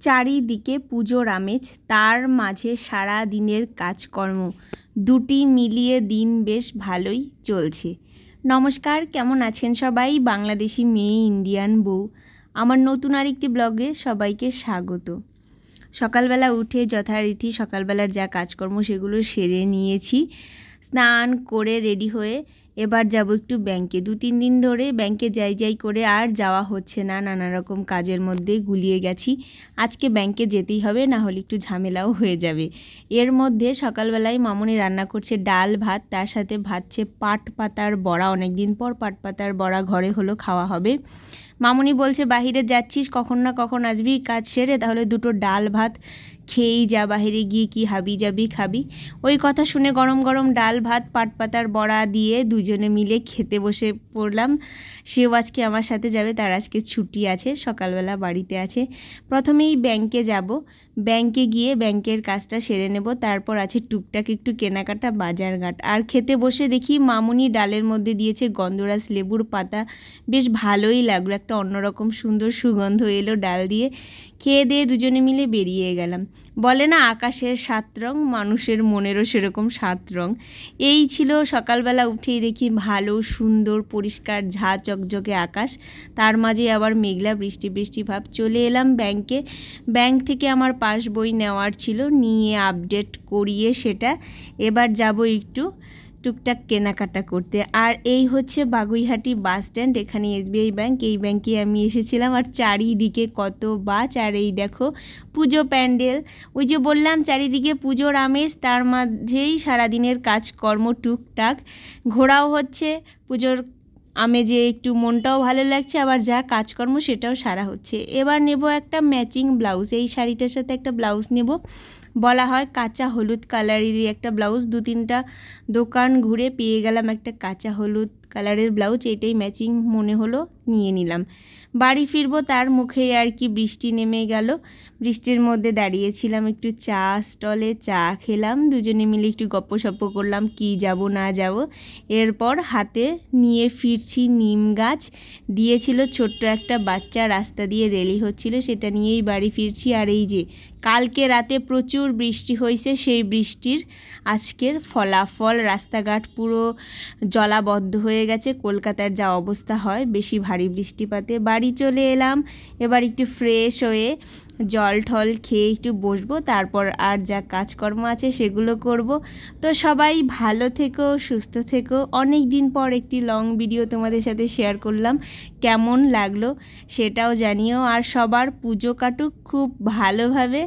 চারিদিকে পুজোর আমেজ, তার মাঝে সারা দিনের কাজকর্ম। দুটি মিলিয়ে দিন বেশ ভালোই চলছে। নমস্কার, কেমন আছেন সবাই? বাংলাদেশি মেয়ে ইন্ডিয়ান বউ। আমার নতুন আরেকটি ব্লগে সবাইকে স্বাগত। সকালবেলা উঠে যথারীতি সকালবেলার যা কাজকর্ম, সেগুলো সেরে নিয়েছি। স্নান করে রেডি হয়ে এবার যাব একটু ব্যাংকে দু তিন দিন ধরে ব্যাংকে যাই যাই করে আর যাওয়া হচ্ছে না, নানা রকম কাজের মধ্যে গুলিয়ে গেছি। আজকে ব্যাংকে যেতেই হবে, না হলে একটু ঝামেলাও হয়ে যাবে। এর মধ্যে সকালবেলায় মামুনি রান্না করছে ডাল, ভাত, তার সাথে ভাতছে পাট পাতার বড়া। অনেক দিন পর পাট পাতার বড়া ঘরে হলো, খাওয়া হবে। মামুনি বলছে, বাহিরে যাচ্ছিস, কখন না কখন আসবি? কাজ সেরে, তাহলে দুটো ডাল, ভাত খেয়েই যা, বাহিরে গিয়ে কি হাবি যাবি, খাবি? ওই কথা শুনে গরম গরম ডাল, ভাত, পাট পাতার বড়া দিয়ে দুজনে মিলে খেতে বসে পড়লাম। সেও আজকে আমার সাথে যাবে, তার আজকে ছুটি আছে, সকালবেলা বাড়িতে আছে। প্রথমেই ব্যাংকে যাব। ব্যাংকে গিয়ে ব্যাংকের কাজটা সেরে নেব। তারপর আছে টুকটাক একটু কেনাকাটা, বাজারঘাট। আর খেতে বসে দেখি মামুনি ডালের মধ্যে দিয়েছে গন্ধরাজ লেবুর পাতা। বেশ ভালোই লাগল, একটা অন্যরকম সুন্দর সুগন্ধ এলো ডাল দিয়ে। খেয়ে দিয়ে দুজনে মিলে বেরিয়ে গেলাম। বলে না, আকাশের সাত রং, মানুষের মনেরও সেরকম সাত রং। এই ছিল সকালবেলা উঠেই দেখি ভালো, সুন্দর, পরিষ্কার, ঝা চকচকে আকাশ। তার মাঝে আবার মেঘলা বৃষ্টি বৃষ্টি ভাব। চলে এলাম ব্যাংকে। ব্যাংক থেকে আমার পাস বই নেওয়ার ছিল, নিয়ে আপডেট করিয়ে সেটা এবার যাব একটু টুকটাক কেনাকাটা করতে। আর এই হচ্ছে বাগুইহাটি বাস স্ট্যান্ড এখানে এসবিআই ব্যাংক এই ব্যাংকে আমি এসেছিলাম। আর চারিদিকে কত বাস আর এই দেখো পুজো প্যান্ডেল। ওই যে বললাম, চারিদিকে পুজোর আমেজ তার মাঝেই সারাদিনের কাজকর্ম টুকটাক। ঘোরাও হচ্ছে, পুজোর আমেজে একটু মনটাও ভালো লাগছে, আবার যা কাজকর্ম সেটাও সারা হচ্ছে। এবার নেব একটা ম্যাচিং ব্লাউজ এই শাড়িটার সাথে একটা ব্লাউজ নেব। বলা হয় কাঁচা হলুদ কালারেরই একটা ব্লাউজ। দু তিনটা দোকান ঘুরে পেয়ে গেলাম একটা কাঁচা হলুদ কালারের ব্লাউজ, এটাই ম্যাচিং মনে হলো, নিয়ে নিলাম। বাড়ি ফিরবো তার মুখে আর কি বৃষ্টি নেমে গেল। বৃষ্টির মধ্যে দাঁড়িয়েছিলাম একটু চা স্টলে, চা খেলাম, দুজনে মিলে একটু গপ্প সপ্প করলাম, কি যাব না যাব। এরপর হাতে নিয়ে ফিরছি নিম গাছ। দিয়েছিল ছোট্ট একটা বাচ্চা, রাস্তা দিয়ে রেলি হচ্ছিল, সেটা নিয়েই বাড়ি ফিরছি। আর এই যে, কালকে রাতে প্রচুর বৃষ্টি হয়েছে, সেই বৃষ্টির আজকের ফলাফল, রাস্তাঘাট পুরো জলাবদ্ধ হয়ে গেছে, কলকাতার যা অবস্থা হয়, বেশি ভারী বৃষ্টিপাতে। বাড়ি চলে এলাম, এবার একটু ফ্রেশ হয়ে জল ঠল খেয়ে একটু বসবো, তারপর আর যা কাজকর্ম আছে সেগুলো করব। তো সবাই ভালো থেকো, সুস্থ থেকো। অনেক দিন পর একটি লং ভিডিও তোমাদের সাথে শেয়ার করলাম, কেমন লাগল সেটাও জানিও। আর সবার পুজো কাটুক খুব ভালোভাবে।